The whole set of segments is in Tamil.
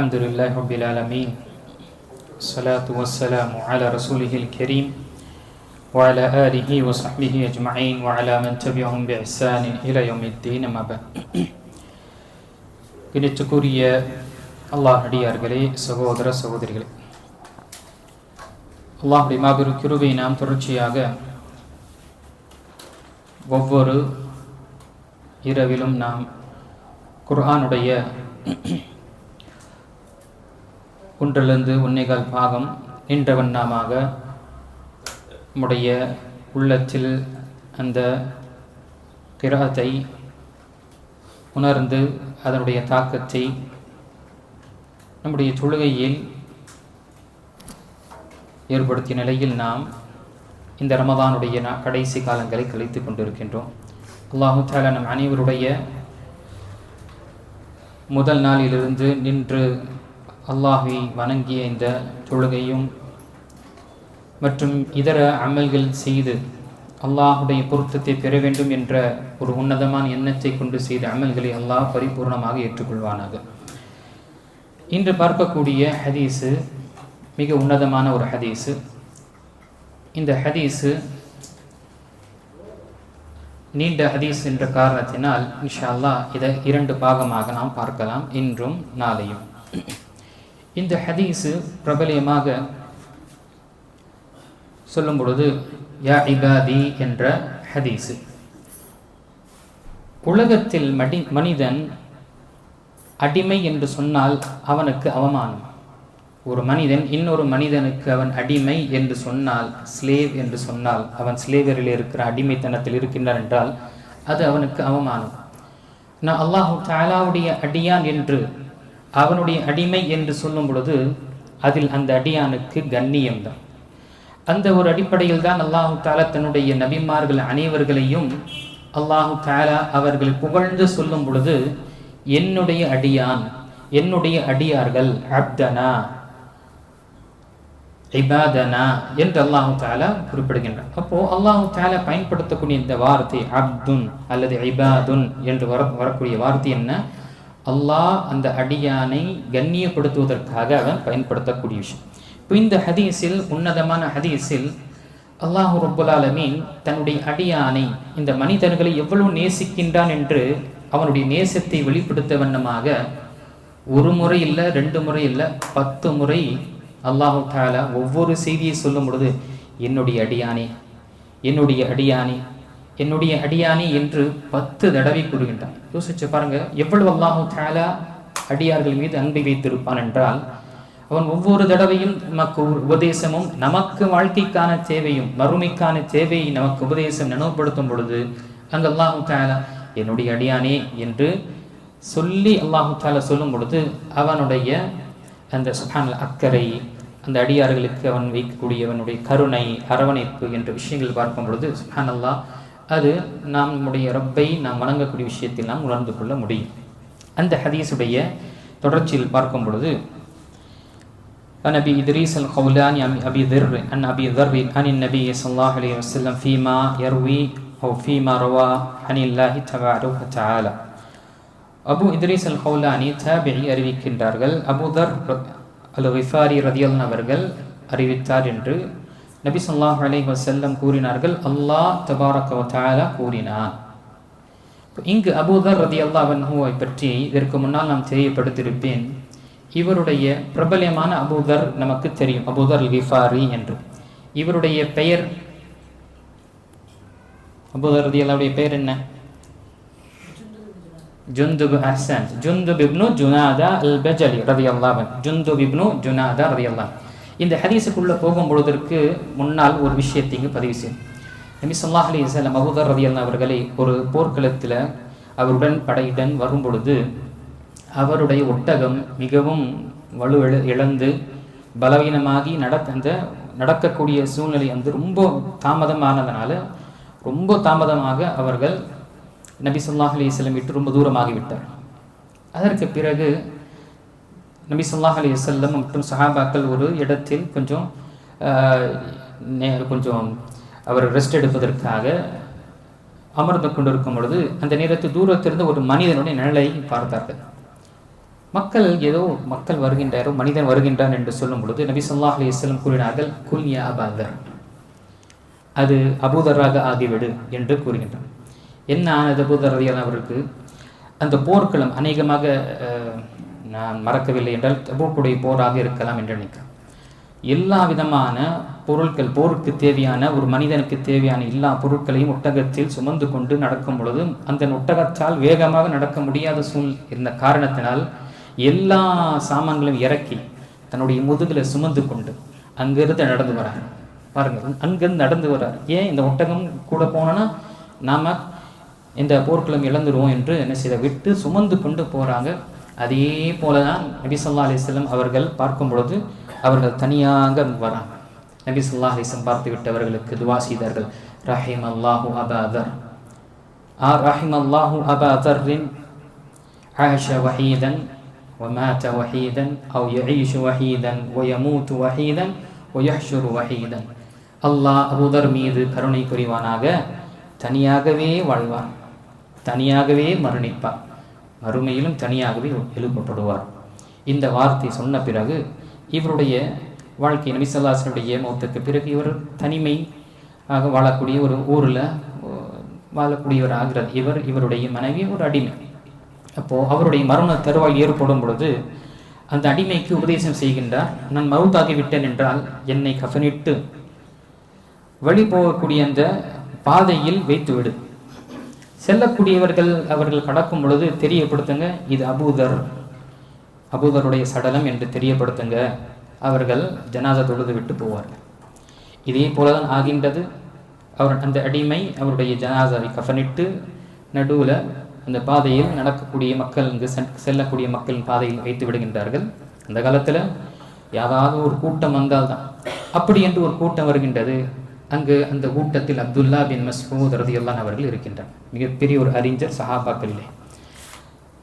الحمد لله رب العالمين الصلاة والسلام على رسوله الكريم وعلى آله وصحبه أجمعين وعلى من تبعهم بإحسان إلى يوم الدين ما بعد கணித்துக்குரிய அல்லாஹ் அடியார்களே சகோதர சகோதரிகளே அல்லாஹுடைய மாபெரும் கிருபை நாம் தொடர்ச்சியாக ஒவ்வொரு இரவிலும் நாம் குர்ஆனுடைய குன்றிலிருந்து ஒன்னேகால் பாகம் நின்ற வண்ணமாக நம்முடைய உள்ளத்தில் அந்த கிரகத்தை உணர்ந்து அதனுடைய தாக்கத்தை நம்முடைய தொழுகையில் ஏற்படுத்திய நிலையில் நாம் இந்த ரமதானுடைய கடைசி காலங்களை கழித்து கொண்டிருக்கின்றோம். அல்லாஹு தாலா நம் அனைவருடைய முதல் நாளிலிருந்து நின்று அல்லாஹை வணங்கிய இந்த தொழுகையும் மற்றும் இதர அமல்கள் செய்து அல்லாஹுடைய பொருத்தத்தை பெற வேண்டும் என்ற ஒரு உன்னதமான எண்ணத்தை கொண்டு செய்த அமல்களை அல்லாஹ் பரிபூர்ணமாக ஏற்றுக்கொள்வானாக. இன்று பார்க்கக்கூடிய ஹதீஸு மிக உன்னதமான ஒரு ஹதீஸு. இந்த ஹதீஸு நீண்ட ஹதீஸ் என்ற காரணத்தினால் இன்ஷா அல்லா இதை இரண்டு பாகமாக நாம் பார்க்கலாம். இன்றும் நாளையும். இந்த ஹதீஸு பிரபலியமாக சொல்லும் பொழுது யா இபாதி என்ற ஹதீஸு. உலகத்தில் மடி மனிதன் அடிமை என்று சொன்னால் அவனுக்கு அவமானம். ஒரு மனிதன் இன்னொரு மனிதனுக்கு அவன் அடிமை என்று சொன்னால் ஸ்லேவ் என்று சொன்னால் அவன் ஸ்லேவரில் இருக்கிற அடிமைத்தனத்தில் இருக்கின்றான் என்றால் அது அவனுக்கு அவமானம். நான் அல்லாஹு தாலாவுடைய அடியான் என்று அவனுடைய அடிமை என்று சொல்லும் பொழுது அதில் அந்த அடியானுக்கு கண்ணியம்தான் அந்த ஒரு அடிப்படையில் தான் அல்லாஹு தாலா தன்னுடைய நபிமார்கள் அனைவர்களையும் அல்லாஹு தாலா அவர்கள் புகழ்ந்து சொல்லும் பொழுது என்னுடைய அடியான் என்னுடைய அடியார்கள் அப்தனா இபாதனா என்று அல்லாஹு தாலா குறிப்பிடுகின்றான். அப்போ அல்லாஹு தாலா பயன்படுத்தக்கூடிய இந்த வார்த்தை அப்துன் அல்லது ஐபாதுன் என்று வர வரக்கூடிய வார்த்தை என்ன? அல்லாஹ் அந்த அடியானை கண்ணியப்படுத்துவதற்காக அவன் பயன்படுத்தக்கூடிய விஷயம். இப்போ இந்த ஹதீஸில் உன்னதமான ஹதீஸில் அல்லாஹு ரபுல்லாலமீன் தன்னுடைய அடியானை இந்த மனிதர்களை எவ்வளவு நேசிக்கின்றான் என்று அவனுடைய நேசத்தை வெளிப்படுத்த வண்ணமாக ஒரு முறை இல்லை ரெண்டு முறை இல்லை பத்து முறை அல்லாஹு தாலா ஒவ்வொரு செய்தியை சொல்லும் பொழுது என்னுடைய அடியானே என்னுடைய அடியானே என்னுடைய அடியானே என்று பத்து தடவை கூறுகின்றான். யோசிச்சு பாருங்க எவ்வளவு அல்லாஹு தாலா அடியார்கள் மீது அன்பை வைத்திருப்பான் என்றால் அவன் ஒவ்வொரு தடவையும் நமக்கு உபதேசமும் நமக்கு வாழ்க்கைக்கான தேவையும் மறுமைக்கான தேவையை நமக்கு உபதேசம் நினைவுபடுத்தும் பொழுது அங்கு அல்லாஹு தாலா என்னுடைய அடியானே என்று சொல்லி அல்லாஹு தாலா சொல்லும் பொழுது அவனுடைய அந்த சுஹான் அக்கறை அந்த அடியார்களுக்கு அவன் வைக்கக்கூடிய அவனுடைய கருணை அரவணைப்பு என்ற விஷயங்கள் பார்க்கும் பொழுது சுஹான் அல்லாஹ் அது நாம் நம்முடைய ரப்பை நாம் வணங்கக்கூடிய விஷயத்தில் நாம் உணர்ந்து கொள்ள முடியும் அந்த ஹதீஸுடைய தொடர்ச்சியில் பார்க்கும் பொழுது عن ابي ادريس الخولاني عن ابي ذر عن ابي ذر عن النبي صلى الله عليه وسلم فيما يروي او فيما روى عن الله تبارك وتعالى அபு இத்ரீஸ் அல் ஹவுலானி தாபிஇ அறிவிக்கின்றார்கள் அபுதர் அல் விஃபாரி ரதியல்ன் அவர்கள் அறிவித்தார் என்று நபி சொல்லாஹ் அலை வசல்லம் கூறினார்கள் அல்லாஹ் தபாரக வ கூறினான் இங்கு அபூதர் ரதி அல்லாஹன்ஹுவை பற்றி இதற்கு முன்னால் நாம் தெரியப்படுத்தியிருப்பேன். இவருடைய பிரபல்யமான அபூதர் நமக்கு தெரியும் அபூதர் அல் கிஃபாரி என்று. இவருடைய பெயர் அபூதர் ரதியல்லாவுடைய பெயர் என்ன? ஜுந்துப் அஹ்சன் ஜுந்துப் இப்னு ஜுனாதா அல் பெஜலி ரதி அல்லாவன் ஜுந்துப் இப்னு ஜுனாதா ரதியல்லாஹு இந்த ஹதீஸுக்குள்ளே போகும் பொழுதற்கு முன்னால் ஒரு விஷயத்தை இங்கு பதிவு செய்யும். நபி ஸல்லல்லாஹு அலைஹி வஸல்லம் அபூதர் ரதியல்லாஹு அவர்களை ஒரு போர்க்களத்தில் அவருடன் படையுடன் வரும் பொழுது அவருடைய ஒட்டகம் மிகவும் வலு இழந்து பலவீனமாகி நட அந்த நடக்கக்கூடிய சூழ்நிலை வந்து ரொம்ப தாமதமானதுனால ரொம்ப தாமதமாக அவர்கள் நபி சொல்லாஹ் அலி வஸல்லம் விட்டு ரொம்ப தூரமாகிவிட்டார் அதற்கு பிறகு நபி சொல்லாஹ் அலி வஸல்லம் மற்றும் சஹாபாக்கள் ஒரு இடத்தில் கொஞ்சம் நே- கொஞ்சம் அவர் ரெஸ்ட் எடுப்பதற்காக அமர்ந்து கொண்டிருக்கும் பொழுது அந்த நேரத்தில் தூரத்திலிருந்து ஒரு மனிதனுடைய நிழலை பார்த்தார்கள். மக்கள் ஏதோ மக்கள் வருகின்றாரோ மனிதன் வருகின்றான் என்று சொல்லும் பொழுது நபி சொல்லாஹ் அலி வஸல்லம் கூறினார்கள் குல்யா அபாதர் அது அபூதராக ஆகிவிடு என்று கூறுகின்றான். என்ன ஆனது? அபூதர் அவருக்கு அந்த போர்க்களம் அநேகமாக நான் மறக்கவில்லை என்றால் தபூக்குடைய போராக இருக்கலாம் என்று நினைக்கிறேன். எல்லா விதமான பொருட்கள் போருக்கு தேவையான ஒரு மனிதனுக்கு தேவையான எல்லா பொருட்களையும் ஒட்டகத்தில் சுமந்து கொண்டு நடக்கும் பொழுது அந்த ஒட்டகத்தால் வேகமாக நடக்க முடியாத சூழ் இருந்த காரணத்தினால் எல்லா சாமான்களையும் இறக்கி தன்னுடைய முதுகில் சுமந்து கொண்டு அங்கிருந்து நடந்து வரார் பாருங்கள் அங்கிருந்து நடந்து வரார். ஏன் இந்த ஒட்டகம் கூட போனோன்னா நாம் இந்த போர்க்களம் இழந்துருவோம் என்று என்ன செய்த விட்டு சுமந்து கொண்டு போகிறாங்க அதே போல தான் நபி ஸல்லல்லாஹு அலைஹி வஸல்லம் அவர்கள் பார்க்கும் பொழுது அவர்கள் தனியாக வராங்க நபி ஸல்லல்லாஹு அலைஹி வஸல்லம் பார்த்து விட்டவர்களுக்கு துவா செய்தார்கள் ரஹிம் அல்லாஹு அபாதர் ஆ ரஹிம் அல்லாஹு அபாதரின் عاش وحيدا ومات وحيدا أو يعيش وحيدا ويموت وحيدا ويحشر وحيدا அல்லாஹ் அபூதர் மீது கருணை புரிவானாக தனியாகவே வாழ்வார் தனியாகவே மரணிப்பார் மறுமையிலும் தனியாகவே எழுப்பப்படுவார். இந்த வார்த்தை சொன்ன பிறகு இவருடைய வாழ்க்கை நபிசல்லாசனுடைய மௌத்துக்கு பிறகு இவர் தனிமை ஆக வாழக்கூடிய ஒரு ஊரில் வாழக்கூடியவர் ஆகிறார். இவர் இவருடைய மனைவி ஒரு அடிமை. அப்போது அவருடைய மரண தருவாய் ஏற்படும் பொழுது அந்த அடிமைக்கு உபதேசம் செய்கின்றார் நான் மவுத்தாகி விட்டேன் என்றால் என்னை கஃனிட்டு வழி போகக்கூடிய அந்த பாதையில் வைத்துவிடு செல்லக்கூடியவர்கள் அவர்கள் கடக்கும் பொழுது தெரியப்படுத்துங்க இது அபூதர். அபூதருடைய சடலம் என்று தெரியப்படுத்துங்க. அவர்கள் ஜனாதா தொழுது விட்டு போவார்கள். இதே போலதான் ஆகின்றது. அவர் அந்த அடிமை அவருடைய ஜனாதாவை கஃனிட்டு நடுவில் அந்த பாதையில் நடக்கக்கூடிய மக்கள் இங்கு சென்- செல்லக்கூடிய மக்களின் பாதையில் வைத்து விடுகின்றார்கள். அந்த காலத்தில் யாராவது ஒரு கூட்டம் வந்தால்தான். அப்படி என்று ஒரு கூட்டம் வருகின்றது. அங்கு அந்த கூட்டத்தில் அப்துல்லா பின் மஸ்மூத் ரதியுல்லான் அவர்கள் இருக்கின்றனர் மிகப்பெரிய ஒரு அறிஞர் சஹாபாக்களிலே.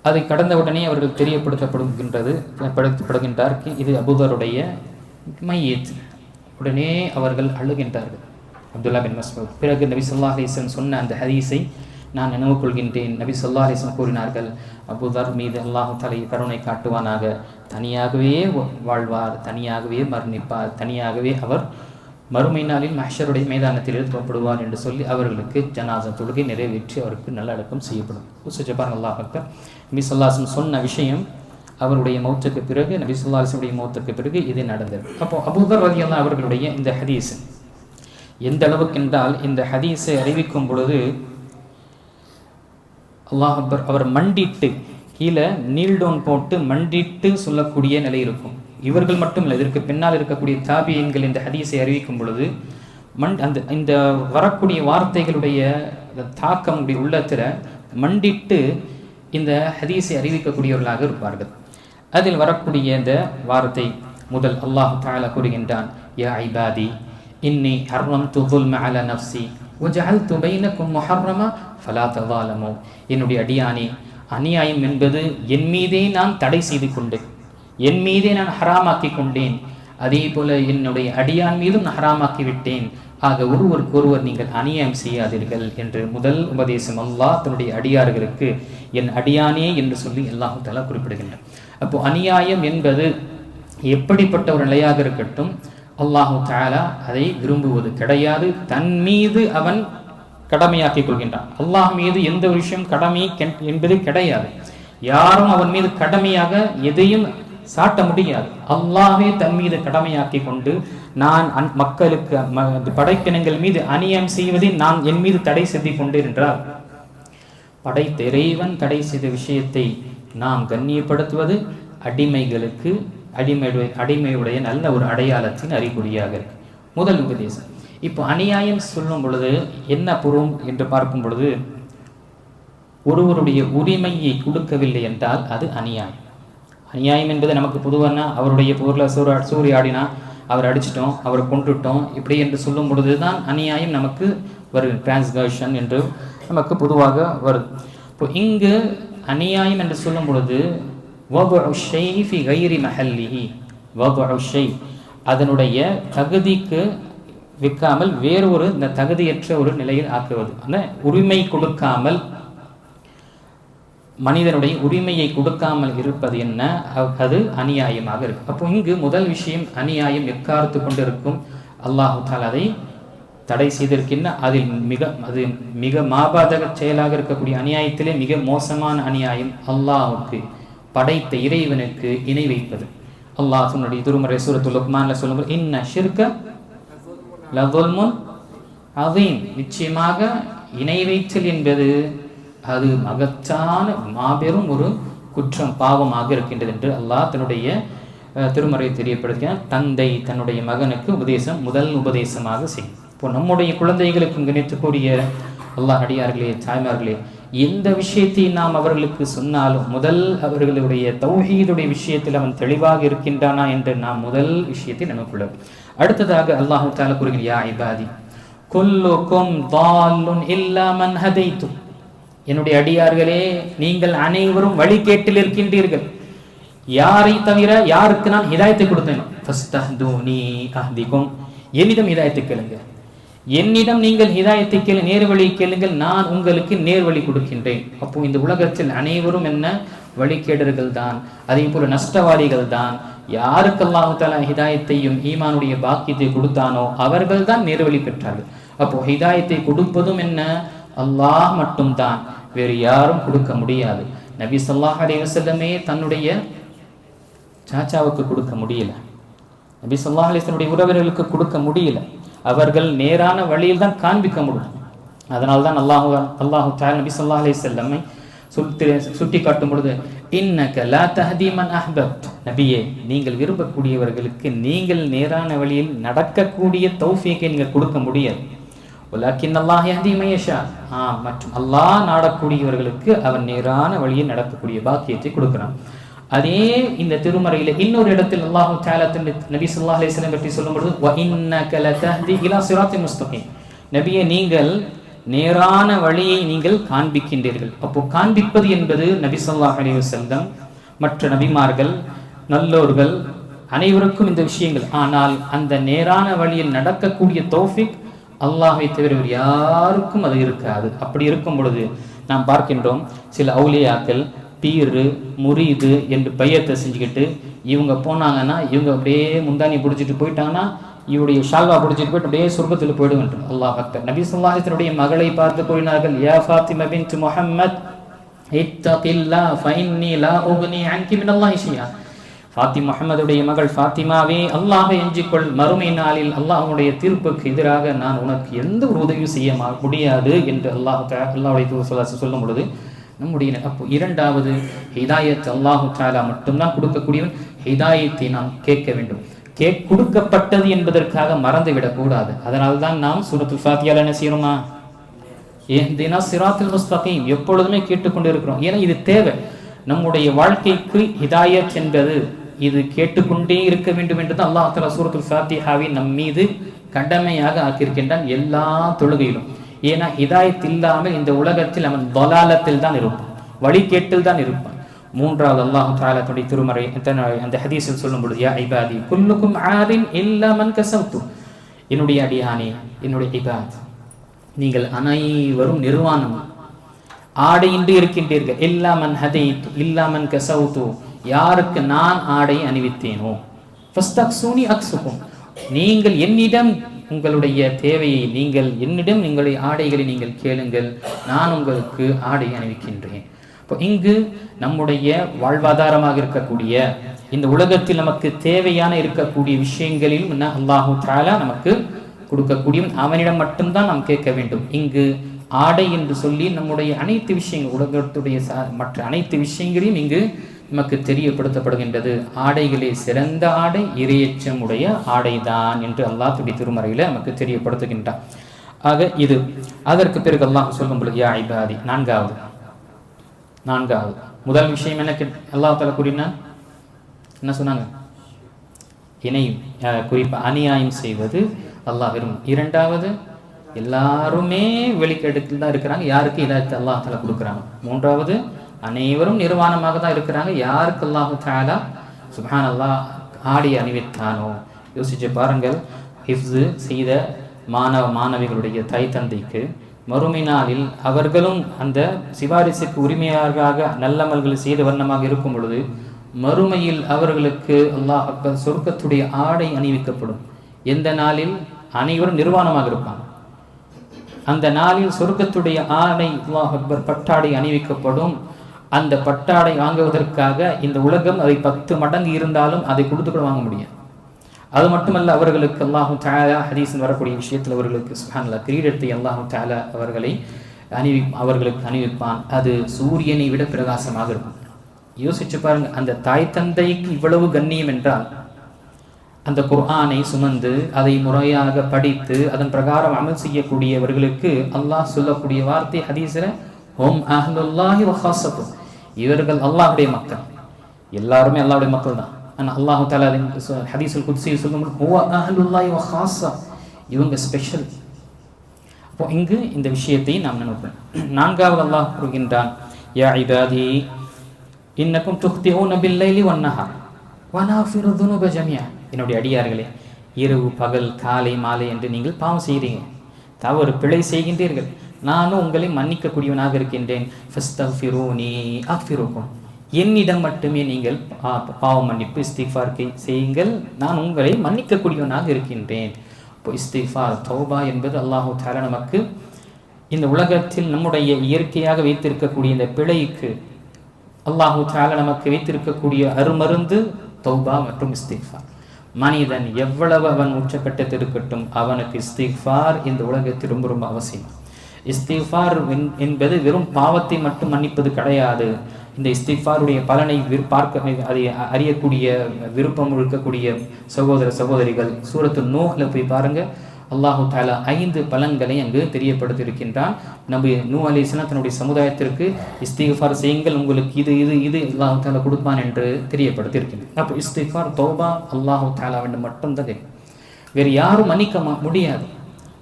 அதை கடந்த உடனே அவர்கள் தெரியப்படுத்தப்படுகின்றது படுத்தப்படுகின்றார். இது அபூதருடைய மையத். உடனே அவர்கள் அழுகின்றார்கள். அப்துல்லா பின் மஸ்மூத் பிறகு நபி சொல்லா அலைஹி சொன்ன அந்த ஹதீஸை நான் நினைவு கொள்கின்றேன் நபி சொல்லா அலைஹி கூறினார்கள் அபுதர் மீது அல்லாஹ் தலை கருணை காட்டுவானாக. தனியாகவே வா- வாழ்வார் தனியாகவே மரணிப்பார் தனியாகவே அவர் மறுமை நாளில் மஹ்ஷருடைய மைதானத்தில் எழுப்பப்படுவார் என்று சொல்லி அவர்களுக்கு ஜனாசா தொழுகை நிறைவேற்றி அவருக்கு நல்லடக்கம் செய்யப்படும். உசஜபான் அல்லாஹ் அக்பர். நபி சொல்லாசம் சொன்ன விஷயம் அவருடைய மௌத்துக்கு பிறகு நபி சொல்லாசனுடைய மௌத்துக்கு பிறகு இது நடந்தது. அப்போ அபூதர் ரலியல்லாஹு அவர்களுடைய இந்த ஹதீஸ் எந்த அளவுக்கு என்றால் இந்த ஹதீஸை அறிவிக்கும் பொழுது அல்லாஹ் அக்பர் அவர் மண்டிட்டு கீழே நீல் டவுன் போட்டு மண்டிட்டு சொல்லக்கூடிய நிலை இருக்கும். இவர்கள் மட்டும் இல்லை இதற்கு பின்னால் இருக்கக்கூடிய தாபியன்கள் இந்த ஹதீஸை அறிவிக்கும் பொழுது மண் அந்த இந்த வரக்கூடிய வார்த்தைகளுடைய தாக்கம் உள்ளத்தில் மண்டிட்டு இந்த ஹதீஸை அறிவிக்கக்கூடியவர்களாக இருப்பார்கள். அதில் வரக்கூடிய இந்த வார்த்தை முதல் அல்லாஹு தாலா கூறுகின்றான் யா ஐபாதி இன்னி ஹர்ரம் துல் அல நப்சி உஜால் துபைனக்கும் முஹர்ரமா ஃபலா தவாலமோ என்னுடைய அடியானே அநியாயம் என்பது என் மீதே நான் தடை செய்து கொண்டு என் மீதே நான் ஹராமாக்கி கொண்டேன் அதே போல என்னுடைய அடியான் மீதும் நான் ஹராமாக்கி விட்டேன் ஆக ஒருவருக்கு ஒருவர் நீங்கள் அநியாயம் செய்யாதீர்கள் என்று முதல் உபதேசம் அல்லாஹ் தன்னுடைய அடியார்களுக்கு என் அடியானே என்று சொல்லி அல்லாஹு தஆலா குறிப்பிடுகின்றார் அப்போ அநியாயம் என்பது எப்படிப்பட்ட ஒரு நிலையாக இருக்கட்டும் அல்லாஹு தாலா அதை விரும்புவது கிடையாது. தன் மீது அவன் கடமையாக்கிக் கொள்கின்றான். அல்லாஹ் மீது எந்த ஒரு விஷயம் கடமை என்பது கிடையாது. யாரும் அவன் மீது கடமையாக எதையும் சாட்ட முடியாது. அல்லாவே தன் மீது கடமையாக்கி கொண்டு நான் அந் மக்களுக்கு ம- படைப்பினங்கள் மீது அநியாயம் செய்வதை நான் என் மீது தடை செய்து கொண்டேன் என்றார் படைத்த இறைவன் தடை செய்த விஷயத்தை நாம் கண்ணியப்படுத்துவது அடிமைகளுக்கு அடிமையுடைய அடிமையுடைய நல்ல ஒரு அடையாளத்தின் அறிகுறியாக இருக்கு. முதல் உபதேசம். இப்போ அநியாயம் சொல்லும் பொழுது என்ன பொருள் என்று பார்க்கும் பொழுது ஒருவருடைய உரிமையை கொடுக்கவில்லை என்றால் அது அநியாயம். அநியாயம் என்பது நமக்கு புதுவன்னா அவருடைய போரில் சூறா சூரிய அவர் அடிச்சிட்டோம் அவரை கொண்டுட்டோம் இப்படி என்று சொல்லும் பொழுது தான் அநியாயம் நமக்கு வரும். டிரான்ஸ்கர்ஷன் என்று நமக்கு பொதுவாக வருது இப்போ இங்கு அநியாயம் என்று சொல்லும் பொழுது அதனுடைய தகுதிக்கு விற்காமல் வேறு ஒரு இந்த தகுதியற்ற ஒரு நிலையில் ஆக்குவது. அந்த உரிமை கொடுக்காமல் மனிதனுடைய உரிமையை கொடுக்காமல் இருப்பது என்ன? அது அநியாயமாக இருக்கும் அப்போ இங்கு முதல் விஷயம் அநியாயம் எக்காரத்து கொண்டிருக்கும்? அல்லாஹு தால் அதை தடை செய்திருக்கின்ற அதில் மிக அது மிக மாபாதக செயலாக இருக்கக்கூடிய அநியாயத்திலே மிக மோசமான அநியாயம் அல்லாஹுக்கு படைத்த இறைவனுக்கு இணை வைப்பது. அல்லாஹ் தன்னுடைய திருமறை சூரத்து லுக்மான்ல சொல்லும்போது இன்ன ஷிர்க லதுல்முன் அதீம் நிச்சயமாக இணை வைத்தல் என்பது அது மகத்தான மாபெரும் ஒரு குற்றம் பாவமாக இருக்கின்றது என்று அல்லாஹ் தன்னுடைய திருமறையை திருமறை தெரியப்படுத்தினார் தந்தை தன்னுடைய மகனுக்கு உபதேசம் முதல் உபதேசமாக செய்யும் இப்போ நம்முடைய குழந்தைகளுக்கு நினைத்துக்கூடிய அல்லாஹ் அடியார்களே தாய்மார்களே எந்த விஷயத்தை நாம் அவர்களுக்கு சொன்னாலும் முதல் அவர்களுடைய தௌஹீதுடைய விஷயத்தில் அவன் தெளிவாக இருக்கின்றானா என்று நாம் முதல் விஷயத்தை நமக்குள்ள அடுத்ததாக அல்லாஹு தாலா கூறுகிறார் யா இபாதி குல்லுக்கும் தாலுன் இல்லாமன் மன் என்னுடைய அடியார்களே நீங்கள் அனைவரும் வழிகேட்டில் இருக்கின்றீர்கள். யாரை தவிர யாருக்கு நான் இதாயத்தை கொடுத்தேன்? என்னிடம் இதாயத்தை கேளுங்க. என்னிடம் நீங்கள் இதாயத்தை கேளு நேர்வழி கேளுங்கள் நான் உங்களுக்கு நேர்வழி கொடுக்கின்றேன். அப்போ இந்த உலகத்தில் அனைவரும் என்ன? வழிகேடர்கள் தான். அதே போல நஷ்டவாதிகள் தான். யாருக்கு அல்லாஹு தாலா ஹிதாயத்தையும் ஈமானுடைய பாக்கியத்தை கொடுத்தானோ அவர்கள் தான் நேர்வழி பெற்றார்கள். அப்போ ஹிதாயத்தை கொடுப்பதும் என்ன? அல்லாஹ் மட்டும்தான். வேறு யாரும் கொடுக்க முடியாது. நபி சொல்லாஹ் அலைஹி வஸல்லமே தன்னுடைய சாச்சாவுக்கு கொடுக்க முடியல. நபி சொல்லாஹ் அலிஸ்லனுடைய உறவினர்களுக்கு கொடுக்க முடியல. அவர்கள் நேரான வழியில் தான் காண்பிக்க முடியும். அதனால் தான் அல்லாஹு அல்லாஹு தஆலா நபி ஸல்லல்லாஹு அலைஹி சுத்தி சுட்டி சுட்டி காட்டும் பொழுது இன்னக லா தஹதி மன் நபியே நீங்கள் விரும்பக்கூடியவர்களுக்கு நீங்கள் நேரான வழியில் நடக்கக்கூடிய தௌஃபீக்கை நீங்கள் கொடுக்க முடியாது. உலக்கின் அல்லாஹ் யஹ்தி மையஷா ஆ மற்றும் அல்லாஹ் நாடக்கூடியவர்களுக்கு அவன் நேரான வழியில் நடக்கக்கூடிய பாக்கியத்தை கொடுக்கிறான் அதே இந்த திருமறையில இன்னொரு இடத்தில் அல்லாஹு தாலத்தின் நபி சொல்லா அலைஹி பற்றி சொல்லும் பொழுது முஸ்தகி நபியை நீங்கள் நேரான வழியை நீங்கள் காண்பிக்கின்றீர்கள் அப்போ காண்பிப்பது என்பது நபி சொல்லா அலைஹி மற்ற நபிமார்கள் நல்லோர்கள் அனைவருக்கும் இந்த விஷயங்கள் ஆனால் அந்த நேரான வழியில் நடக்கக்கூடிய தோஃபிக் அல்லாஹை தவிர வேறு யாருக்கும் அது இருக்காது. அப்படி இருக்கும் பொழுது நாம் பார்க்கின்றோம் சில அவுலியாக்கள் பீரு முறியுது என்று பையத்தை செஞ்சுக்கிட்டு இவங்க போனாங்கன்னா இவங்க அப்படியே முந்தானி பிடிச்சிட்டு போயிட்டாங்கன்னா இவருடைய ஷால்வா பிடிச்சிட்டு போயிட்டு அப்படியே சொர்க்கத்தில் போயிடுவன்ட்டு அல்லாஹ் அக்பர். நபி சொல்லாஹத்தினுடைய மகளை பார்த்து கூறினார்கள் யா ஃபாத்திமா பின் முஹம்மத் இத்தகில்லா ஃபைன்னி லா உக்னி அன்கி அல்லாஹ் ஷையா ஃபாத்தி முகமதுடைய மகள் ஃபாத்திமாவே அல்லாஹை எஞ்சிக்கொள் மறுமை நாளில் அல்லாஹ்வுடைய தீர்ப்புக்கு எதிராக நான் உனக்கு எந்த ஒரு உதவியும் செய்ய மா- முடியாது என்று அல்லாஹ் தா- சொல்லும் பொழுது நம்முடைய அப்போ இரண்டாவது ஹிதாயத் அல்லாஹு தாலா மட்டும்தான் கொடுக்கக்கூடியவன். ஹிதாயத்தை நாம் கேட்க வேண்டும். கேக் கொடுக்கப்பட்டது என்பதற்காக மறந்து விடக்கூடாது அதனால தான் நாம் சூரத்துல் ஃபாத்தியால என்ன செய்யணுமா? ஏந்தினா சிராத்தில் முஸ்தகீம். எப்பொழுதுமே கேட்டுக்கொண்டு இருக்கிறோம் ஏன்னா இது தேவை. நம்முடைய வாழ்க்கைக்கு ஹிதாயத் என்பது இது கேட்டுக்கொண்டே இருக்க வேண்டும் என்று தான் அல்லாஹ் தலா சூரத்துல் ஃபாத்திஹாவை நம் மீது கடமையாக ஆக்கியிருக்கின்றான் எல்லா தொழுகையிலும். ஏன்னா ஹிதாயத் இல்லாமல் இந்த உலகத்தில் அவன் தொலாலத்தில் தான் இருப்பான் வழிகேட்டில் தான் இருப்பான். மூன்றாவது அல்லாஹ் தஆலா திருமறை அந்த ஹதீஸில் சொல்லும் பொழுது யா குல்லுக்கும் ஆரின் இல்லாமன் கசவுத்து என்னுடைய அடியானே என்னுடைய இபாத் நீங்கள் அனைவரும் நிர்வாணம். ஆடையின்றி இருக்கின்றீர்கள். இல்லாமன் ஹதைத்து இல்லாமன் கசவுத்து யாருக்கு நான் ஆடை அணிவித்தேனோ? ஃபஸ்தக்ஸூனி அக்ஸுக்கும் நீங்கள் என்னிடம் உங்களுடைய தேவையை நீங்கள் என்னிடம் உங்களுடைய ஆடைகளை நீங்கள் கேளுங்கள். நான் உங்களுக்கு ஆடை அணிவிக்கின்றேன். இப்போ இங்கு நம்முடைய வாழ்வாதாரமாக இருக்கக்கூடிய இந்த உலகத்தில் நமக்கு தேவையான இருக்கக்கூடிய விஷயங்களிலும் என்ன அல்லாஹு தாலா நமக்கு கொடுக்கக்கூடிய அவனிடம் மட்டும்தான் நாம் கேட்க வேண்டும். இங்கு ஆடை என்று சொல்லி நம்முடைய அனைத்து விஷயங்கள் உலகத்துடைய மற்ற அனைத்து விஷயங்களையும் இங்கு நமக்கு தெரியப்படுத்தப்படுகின்றது. ஆடைகளே சிறந்த ஆடை இரையச்சம் உடைய ஆடைதான் என்று அல்லாஹ் துடி திருமறையில நமக்கு தெரியப்படுத்துகின்றான். ஆக இது அதற்கு பிறகு அல்லாஹ் சொல்லும் பொழுது யா ஐபாதி நான்காவது நான்காவது. முதல் விஷயம் என்ன அல்லா அல்லாஹ் கூறினா என்ன சொன்னாங்க? இணையும் குறிப்பாக குறிப்பா அநியாயம் செய்வது அல்லாஹ் விரும்பும். இரண்டாவது எல்லாருமே வெளிக்கெடுக்கில் தான் இருக்கிறாங்க. யாருக்கு இதாயத்தை அல்லாஹ் தாலா கொடுக்குறாங்க? மூன்றாவது அனைவரும் நிர்வாணமாக தான் இருக்கிறாங்க. யாருக்கு அல்லாஹு தாலா சுப்ஹான் அல்லாஹ் ஆடி அணிவித்தானோ? யோசிச்சு பாருங்கள். ஹிஃப்ஸு செய்த மாணவ மாணவிகளுடைய தாய் தந்தைக்கு மறுமை நாளில் அவர்களும் அந்த சிபாரிசுக்கு உரிமையாளராக நல்லமல்கள் செய்த வண்ணமாக இருக்கும் பொழுது மறுமையில் அவர்களுக்கு அல்லாஹ் சொர்க்கத்துடைய ஆடை அணிவிக்கப்படும். எந்த நாளில்? அனைவரும் நிர்வாணமாக இருப்பாங்க. அந்த நாளில் சொர்க்கத்துடைய ஆணை அல்லாஹ் அக்பர் பட்டாடை அணிவிக்கப்படும். அந்த பட்டாடை வாங்குவதற்காக இந்த உலகம் அதை பத்து மடங்கு இருந்தாலும் அதை கொடுத்து கூட வாங்க முடியாது. அது மட்டுமல்ல அவர்களுக்கு அல்லாஹு தாலா ஹதீஸில் வரக்கூடிய விஷயத்தில் அவர்களுக்கு சுஹான்லா கிரீடத்தை அல்லாஹு தாலா அவர்களை அணிவி அவர்களுக்கு அணிவிப்பான். அது சூரியனை விட பிரகாசமாக இருக்கும். யோசிச்சு பாருங்க அந்த தாய் தந்தைக்கு இவ்வளவு கண்ணியம் என்றால் அந்த குர்ஆனை சுமந்து அதை முறையாக படித்து அதன் பிரகாரம் அமல் செய்யக்கூடியவர்களுக்கு அல்லாஹ் சொல்லக்கூடிய வார்த்தை ஹதீஸில் ஹோம் அஹ்லுல்லாஹி வஹாசத்து இவர்கள் அல்லாஹுடைய மக்கள். எல்லாருமே அல்லாஹுடைய மக்கள் தான். ஆனால் அல்லாஹு தாலா ஹதீஸுல் குத்சி சொல்லும்போது ஹுவ அஹ்லுல்லாஹி வஹாஸா இவங்க ஸ்பெஷல் அப்போ இங்கு இந்த விஷயத்தை நாம் நினைப்போம் நான்காவது அல்லாஹ் கூறுகின்றான் யா இபாதி இன்னக்கும் துஹ்திஊன பில்லைலி வன்னஹார் வனாஃபிரு துனுப ஜமியா என்னுடைய அடியார்களே இரவு பகல் காலை மாலை என்று நீங்கள் பாவம் செய்கிறீங்க தவறு பிழை செய்கின்றீர்கள். நானும் உங்களை மன்னிக்கக்கூடியவனாக இருக்கின்றேன். ஃபஸ்தஃபிரூனி அஃபிருக்கும் என்னிடம் மட்டுமே நீங்கள் பா- பாவ மன்னிப்பு இஸ்திஃபார்க்கை செய்யுங்கள். நான் உங்களை மன்னிக்கக்கூடியவனாக இருக்கின்றேன். இப்போ இஸ்திஃபார் தௌபா என்பது அல்லாஹு தாலா நமக்கு இந்த உலகத்தில் நம்முடைய இயற்கையாக வைத்திருக்கக்கூடிய இந்த பிழைக்கு அல்லாஹு தாலா நமக்கு வைத்திருக்கக்கூடிய அருமருந்து தௌபா மற்றும் இஸ்திஃபார். மனிதன் எவ்வளவு அவன் உச்சக்கட்டத்தில் இருக்கட்டும் அவனுக்கு இஸ்திஃபார் இந்த உலகத்தில் ரொம்ப ரொம்ப அவசியம். இஸ்திஃபார் என்- என்பது வெறும் பாவத்தை மட்டும் மன்னிப்பது கிடையாது. இந்த இஸ்திஃபாருடைய பலனை விரு- பார்க்க அதை அறியக்கூடிய விருப்பம் இருக்கக்கூடிய சகோதர சகோதரிகள் சூரத்து நூஹ்ல போய் பாருங்கள் அல்லாஹு தாலா ஐந்து பலன்களை அங்கு தெரியப்படுத்தியிருக்கின்றான். நபி நூ அலி தன்னுடைய சமுதாயத்திற்கு இஸ்திஃபார் செய்யுங்கள் உங்களுக்கு இது இது இது அல்லாஹு தாலா கொடுப்பான் என்று தெரியப்படுத்தியிருக்கின்றான். அப்போ இஸ்திஃபார் தௌபா அல்லாஹு தாலாவிடம் மட்டும்தான். தெரியும் வேறு யாரும் மன்னிக்க முடியாது.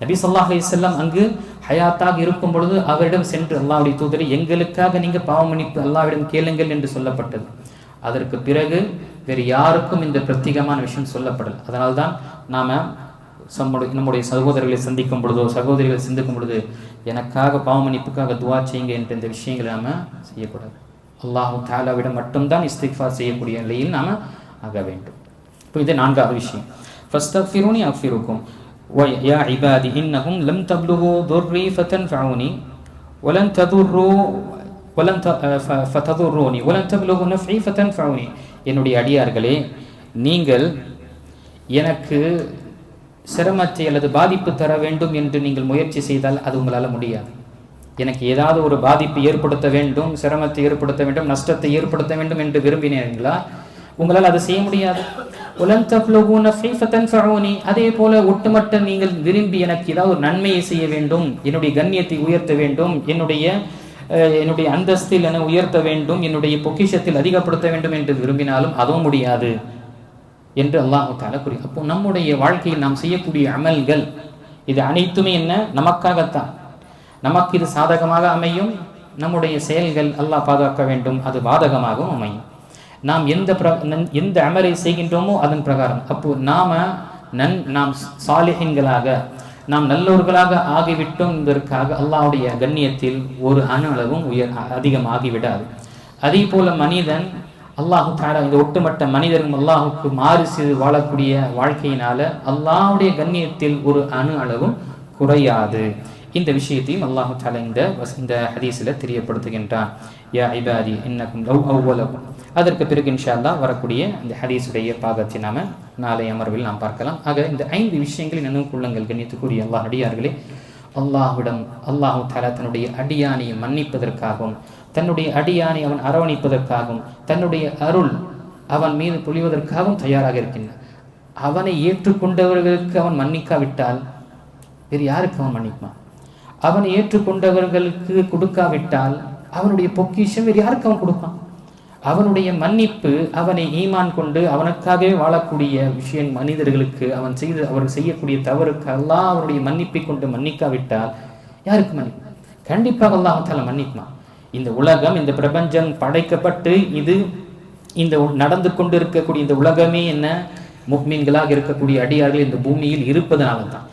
நபி சொல்லாஹ் அலிசல்லாம் அங்கு ஹயாத்தாக இருக்கும் பொழுது அவரிடம் சென்று அல்லாவுடைய தூதரை எங்களுக்காக நீங்கள் பாவமணிப்பு அல்லாவிடம் கேளுங்கள் என்று சொல்லப்பட்டது. அதற்கு பிறகு வேறு யாருக்கும் இந்த பிரத்யேகமான விஷயம் சொல்லப்படல். அதனால்தான் நாம் நம்முடைய நம்முடைய சகோதரர்களை சந்திக்கும் பொழுதோ சகோதரிகளை சிந்திக்கும் பொழுது எனக்காக பாவமன்னிப்புக்காக துவா செய்யுங்க என்ற இந்த விஷயங்களை நாம் செய்யக்கூடாது. அல்லாஹு தாலாவிடம் மட்டும்தான் இஸ்திஃபா செய்யக்கூடிய நிலையில் நாம் ஆக வேண்டும். இப்போ இது நான்காவது விஷயம். ஃபர்ஸ்ட் ஆஃப் ஃபஸ்ட் அஃபிரூனி அஃபிருக்கும் யா இபாதி இன்னகும் லம் தப்லுகோ துர்ரி ஃபத்தன் ஃபவுனி ஒலன் ததுர்ரோ ஒலன் ஃபததுர்ரோனி ஒலன் தப்லுகோ நஃபி ஃபத்தன் ஃபவுனி என்னுடைய அடியார்களே நீங்கள் எனக்கு சிரமத்தை அல்லது பாதிப்பு தர வேண்டும் என்று நீங்கள் முயற்சி செய்தால் அது உங்களால் முடியாது. எனக்கு ஏதாவது ஒரு பாதிப்பு ஏற்படுத்த வேண்டும் சிரமத்தை ஏற்படுத்த வேண்டும் நஷ்டத்தை ஏற்படுத்த வேண்டும் என்று விரும்பினீர்களா? உங்களால் அதை செய்ய முடியாது. அதே போல ஒட்டுமொத்த நீங்கள் விரும்பி எனக்கு ஏதாவது ஒரு நன்மையை செய்ய வேண்டும் என்னுடைய கண்ணியத்தை உயர்த்த வேண்டும் என்னுடைய என்னுடைய அந்தஸ்தில் என உயர்த்த வேண்டும் என்னுடைய பொக்கிஷத்தில் அதிகப்படுத்த வேண்டும் என்று விரும்பினாலும் அதுவும் முடியாது. என்று அல்லாஹு தாலா கூறி. அப்போ நம்முடைய வாழ்க்கையில் நாம் செய்யக்கூடிய அமல்கள் இது அனைத்துமே என்ன? நமக்காகத்தான். நமக்கு இது சாதகமாக அமையும். நம்முடைய செயல்கள் அல்லாஹ் பாதுகாக்க வேண்டும். அது பாதகமாகவும் அமையும். நாம் எந்த பிர நன்- எந்த அமலை செய்கின்றோமோ அதன் பிரகாரம். அப்போ நாம நன் நாம் சாலிஹின்களாக நாம் நல்லவர்களாக ஆகிவிட்டோம் என்பதற்காக அல்லாவுடைய கண்ணியத்தில் ஒரு அணு அளவும் உயர் அதிகமாகிவிடாது. அதே போல மனிதன் அல்லாஹு தாரா இந்த ஒட்டுமொத்த மனிதர்கள் அல்லாஹுக்கு மாறு செய்து வாழக்கூடிய வாழ்க்கையினால அல்லாஹுடைய கண்ணியத்தில் ஒரு அணு அளவும் குறையாது. இந்த விஷயத்தையும் அல்லாஹு தாலா இந்த இந்த ஹதீஸில் தெரியப்படுத்துகின்றான். யா ஐபாரி என்னக்கும் லவ் அதற்கு பிறகு இன்ஷா வரக்கூடிய இந்த ஹதீஸுடைய பாகத்தை நாம நாளை அமர்வில் நாம் பார்க்கலாம். ஆக இந்த ஐந்து விஷயங்களை நினைவு கொள்ளுங்கள் கண்ணியத்துக்குரிய அல்லாஹ் அடியார்களே. அல்லாஹ்விடம் அல்லாஹு தாலா தன்னுடைய அடியானை மன்னிப்பதற்காகவும் தன்னுடைய அடியானை அவன் அரவணைப்பதற்காகவும் தன்னுடைய அருள் அவன் மீது பொழிவதற்காகவும் தயாராக இருக்கின்றான் அவனை ஏற்றுக்கொண்டவர்களுக்கு அவன் மன்னிக்காவிட்டால் வேறு யாருக்கு அவன் மன்னிப்பான் அவனை ஏற்றுக்கொண்டவர்களுக்கு கொடுக்காவிட்டால் அவனுடைய பொக்கிஷம் வேறு யாருக்கு அவன் கொடுப்பான்? அவனுடைய மன்னிப்பு அவனை ஈமான் கொண்டு அவனுக்காகவே வாழக்கூடிய விஷயம் மனிதர்களுக்கு அவன் செய்து அவர் செய்யக்கூடிய தவறுக்கு எல்லாம் அவனுடைய மன்னிப்பை கொண்டு மன்னிக்காவிட்டால் யாருக்கு மன்னிப்பான் கண்டிப்பாக வல்லா அவன் தலை மன்னிப்பான். இந்த உலகம் இந்த பிரபஞ்சம் படைக்கப்பட்டு இது இந்த நடந்து கொண்டு இருக்கக்கூடிய இந்த உலகமே என்ன? முக்மீன்களாக இருக்கக்கூடிய அடியார்கள் இந்த பூமியில் இருப்பதனால தான்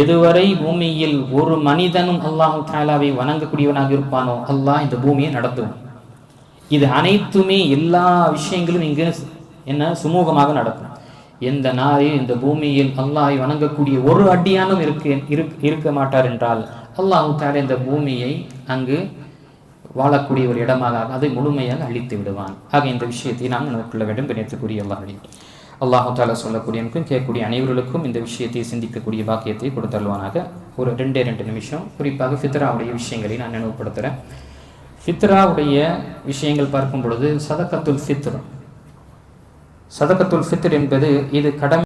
எதுவரை பூமியில் ஒரு மனிதனும் அல்லாஹு தாலாவை வணங்கக்கூடியவனாக இருப்பானோ அல்லாஹ் இந்த பூமியை நடத்துவான். இது அனைத்துமே எல்லா விஷயங்களும் இங்கு என்ன? சுமூகமாக நடக்கும். எந்த நாளில் இந்த பூமியில் அல்லாஹை வணங்கக்கூடிய ஒரு அடியானும் இருக்க இருக்க- இருக்க மாட்டார் என்றால் அல்லாஹு தாலா இந்த பூமியை அங்கு வாழக்கூடிய ஒரு இடமாக அதை முழுமையாக அழித்து விடுவான். ஆக இந்த விஷயத்தை நாம் நமக்குள்ள வேண்டும். பிணைத்துக்குரிய அல்லாஹ் அல்லாஹு தாலா சொல்லக்கூடியவனுக்கும் கேட்கக்கூடிய அனைவர்களுக்கும் இந்த விஷயத்தை சிந்திக்கக்கூடிய பாக்கியத்தை கொடுத்தருவானாக ஒரு ரெண்டே ரெண்டு நிமிஷம். குறிப்பாக ஃபித்ராவுடைய விஷயங்களை நான் நினைவுபடுத்துகிறேன் ஃபித்ராவுடைய விஷயங்கள் பார்க்கும் பொழுது சதக்கத்துல் ஃபித்ர். சதக்கத்துல் ஃபித்ர் என்பது இது கடமை